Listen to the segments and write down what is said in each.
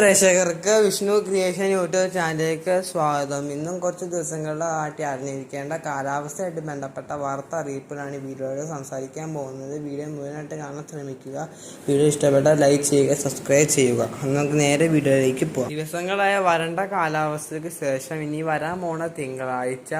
പ്രേക്ഷകർക്ക് Vishnu creation YouTube ചാനലിലേക്ക് സ്വാഗതം. ഇന്നും കുറച്ച് ദിവസങ്ങളിലായിട്ട് അറിഞ്ഞിരിക്കേണ്ട കാലാവസ്ഥയായിട്ട് ബന്ധപ്പെട്ട വാർത്ത അറിയിപ്പിലാണ് വീഡിയോയിൽ സംസാരിക്കാൻ പോകുന്നത്. വീഡിയോ മുഴുവനായിട്ട് കാണാൻ ശ്രമിക്കുക. വീഡിയോ ഇഷ്ടപ്പെട്ടാൽ ലൈക്ക് ചെയ്യുക സബ്സ്ക്രൈബ് ചെയ്യുക. നമുക്ക് നേരെ വീഡിയോയിലേക്ക് പോകാം. ദിവസങ്ങളായ വരണ്ട കാലാവസ്ഥയ്ക്ക് ശേഷം ഇനി വരാൻ പോണ തിങ്കളാഴ്ച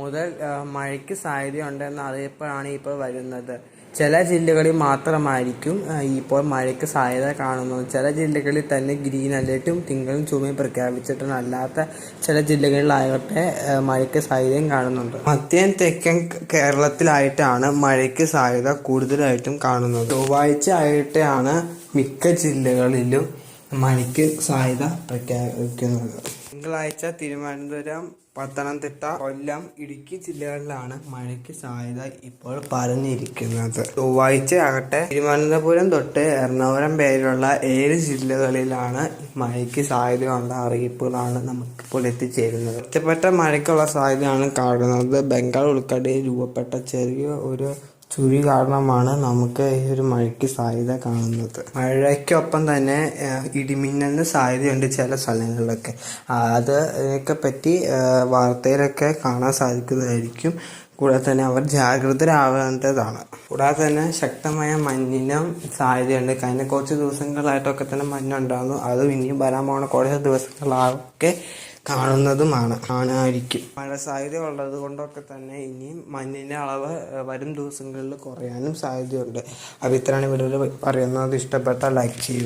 മുതൽ മഴയ്ക്ക് സാധ്യതയുണ്ടെന്ന അറിയിപ്പാണ് ഇപ്പോൾ വരുന്നത്. ചില ജില്ലകളിൽ മാത്രമായിരിക്കും ഇപ്പോൾ മഴയ്ക്ക് സാധ്യത കാണുന്നത്. ചില ജില്ലകളിൽ തന്നെ ഗ്രീൻ അലേർട്ടും തിങ്കളും ചുമയും പ്രഖ്യാപിച്ചിട്ടുണ്ട് അല്ലാത്ത ചില ജില്ലകളിലാകട്ടെ മഴയ്ക്ക് സാധ്യതയും കാണുന്നുണ്ട്. മധ്യ തെക്കൻ കേരളത്തിലായിട്ടാണ് മഴയ്ക്ക് സാധ്യത കൂടുതലായിട്ടും കാണുന്നത്. ചൊവ്വാഴ്ച ആയിട്ടാണ് മിക്ക ജില്ലകളിലും മഴയ്ക്ക് സാധ്യത പ്രഖ്യാപിക്കുന്നത്. തിങ്കളാഴ്ച തിരുവനന്തപുരം പത്തനംതിട്ട കൊല്ലം ഇടുക്കി ജില്ലകളിലാണ് മഴയ്ക്ക് സാധ്യത ഇപ്പോൾ പറഞ്ഞിരിക്കുന്നത്. ചൊവ്വാഴ്ച ആകട്ടെ തിരുവനന്തപുരം തൊട്ട് എറണാകുളം പേരിലുള്ള ഏഴ് ജില്ലകളിലാണ് മഴയ്ക്ക് സാധ്യതയുള്ള അറിയിപ്പുകളാണ് നമുക്കിപ്പോൾ എത്തിച്ചേരുന്നത്. ഒറ്റപ്പെട്ട മഴയ്ക്കുള്ള സാധ്യതയാണ് കാണുന്നത്. ബംഗാൾ ഉൾക്കടയിൽ രൂപപ്പെട്ട ചെറിയ ഒരു ചുഴി കാരണമാണ് നമുക്ക് ഈ ഒരു മഴയ്ക്ക് സാധ്യത കാണുന്നത്. മഴയ്ക്കൊപ്പം തന്നെ ഇടിമിന്നലിന് സാധ്യതയുണ്ട് ചില സ്ഥലങ്ങളിലൊക്കെ. അത് ഇതിനൊക്കെ പറ്റി വാർത്തയിലൊക്കെ കാണാൻ സാധിക്കുന്നതായിരിക്കും. കൂടാതെ തന്നെ അവർ ജാഗ്രതരാവേണ്ടതാണ്. കൂടാതെ തന്നെ ശക്തമായ മഞ്ഞിനും സാധ്യതയുണ്ട്. കഴിഞ്ഞ കുറച്ച് ദിവസങ്ങളായിട്ടൊക്കെ തന്നെ മഞ്ഞുണ്ടാകുന്നു. അതും ഇനിയും വരാൻ പോകുന്ന കുറച്ച് ദിവസങ്ങളൊക്കെ കാണുന്നതുമാണ് ആണായിരിക്കും മഴ സാധ്യത ഉള്ളത് കൊണ്ടൊക്കെ തന്നെ ഇനിയും മഞ്ഞിന്റെ അളവ് വരും ദിവസങ്ങളിൽ കുറയാനും സാധ്യതയുണ്ട്. അപ്പോൾ ഇത്രയാണ് വീഡിയോയിൽ പറയുന്നത് ഇഷ്ടപ്പെട്ട ലൈക്ക് ചെയ്യുക.